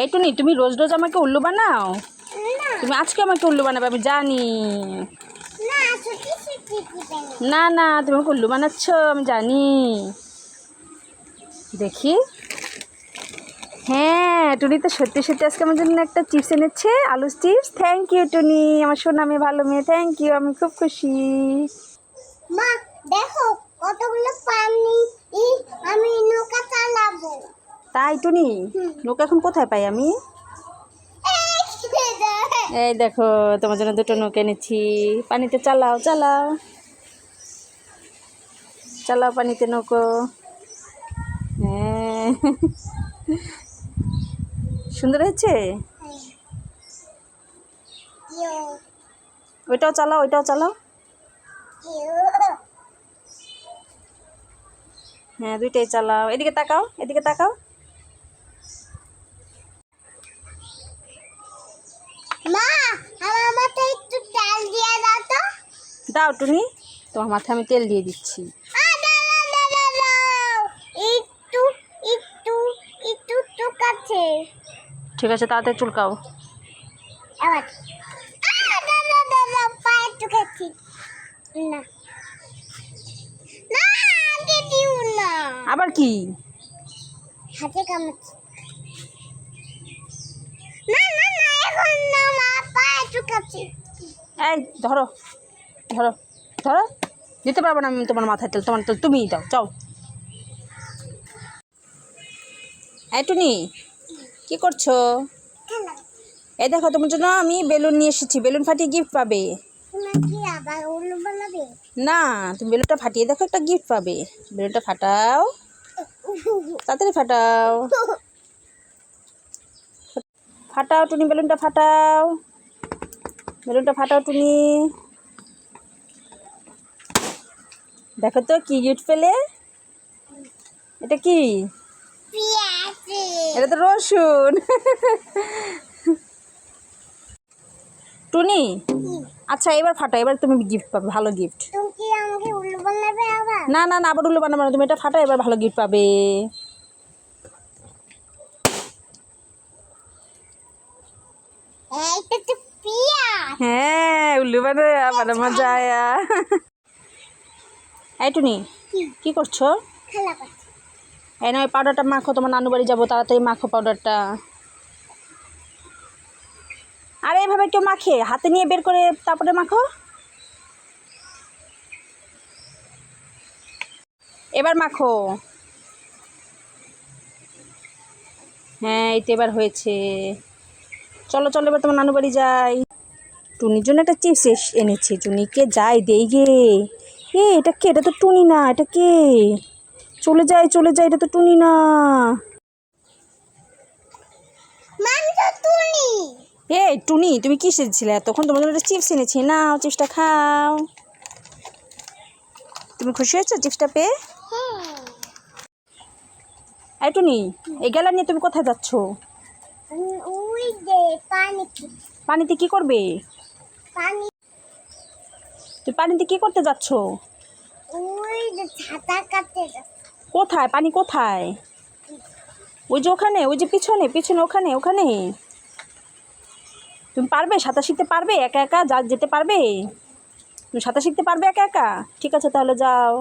এই টুনি তুমি রোজ রোজ আমাকে উল্লু বানাও? তুমি আজকে আমাকে উল্লু বানাবে আমি জানি। না না তুমি আমাকে উল্লু বানাচ্ছ আমি জানি। দেখি। হ্যাঁ টুনি তো সত্যি সত্যি আজকে আমার জন্য একটা চিপস এনেছে আলু চিপস। থ্যাংক ইউ টুনি আমার সোনা মেয়ে ভালো মেয়ে। থ্যাংক ইউ আমি খুব খুশি। মা দেখো কতগুলো পানি তাই টুনি। নৌকা এখন কোথায় পাই আমি? এই, দেখো তোমার জন্য দুটো নৌকা এনেছি। পানিতে চালাও চালাও। চালাও পানিতে নৌকো। হ্যাঁ। সুন্দর হয়েছে? ওইটাও চালাও ওইটাও চালাও। হ্যাঁ দুইটাই চালাও। এদিকে তাকাও এদিকে তাকাও মা আমার মাথায় একটু তেল দিয়ে দাও তো দাও টুনি। তোমার মাথায় আমি তেল দিয়ে দিচ্ছি। একটু একটু একটু ঠিক আছে তাড়াতাড়ি চুলকাও। আবার। পায়ে না। কি? হাতে কামড়াচ্ছে। না না না এখন না মা পায়ে এই ধরো। ধরো ধরো, দিতে পারব না আমি তোমার মাথায় তেল, তোমার তেল তুমিই দাও চাও এই টুনি, কি করছ? এই দেখো, তোমার জন্য আমি বেলুন নিয়ে এসেছি, বেলুন ফাটিয়ে গিফট পাবে। না, তুমি বেলুনটা ফাটিয়ে দেখো, একটা গিফট পাবে। বেলুনটা ফাটাও, তাড়াতাড়ি ফাটাও। ফাটাও টুনি, বেলুনটা ফাটাও। বেলুনটা ফাটাও টুনি। দেখো তো কি গিফট পেলে? এটা কি? এটা তো রসুন। টুনি? আচ্ছা এবার ফাটাও এবার তুমি গিফট পাবে ভালো গিফট না না না আবার উল্লো বানাবো না তুমি এটা ফাটাও এবার ভালো গিফট পাবে। হ্যাঁ উল্লু বানাবে আবার মজা আয়া। এই টুনি কি করছ? না ওই পাউডারটা মাখো তোমার নানু বাড়ি যাব তাড়াতাড়ি মাখো পাউডারটা আরে এভাবে কেউ মাখে? হাতে নিয়ে বের করে তারপরে মাখো। এবার মাখো। হ্যাঁ এই তো এবার হয়েছে। চলো চলো এবার তোমার নানু বাড়ি যাই। টুনির জন্য একটা চিপস এনেছি। টুনিকে যাই দেই গে। এ এটা কে? এটা তো টুনি না এটা কে? চলে যায় চলে যায় এটা তো টুনি না। এ টুনি। তুমি কি সেজছিলে তখন তোমার জন্য চিপস এনেছি। নাও চিপসটা খাও। তুমি খুশি হয়েছো চিপসটা পেয়ে? হ্যাঁ। এই টুনি এই গেলা নিয়ে তুমি কোথায় যাচ্ছ? পানি পানিতে। কি করবে? পানি দিয়ে পানিতে কি করতে যাচ্ছে। কোথায়? পানি কোথায়? ওই যে ওখানে ওই যে পিছনে পিছনে ওখানে ওখানে। তুমি পারবে? সাঁতার শিখতে পারবে? একা একা যা যেতে পারবে? তুমি সাঁতার শিখতে পারবে একা একা? ঠিক আছে তাহলে যাও।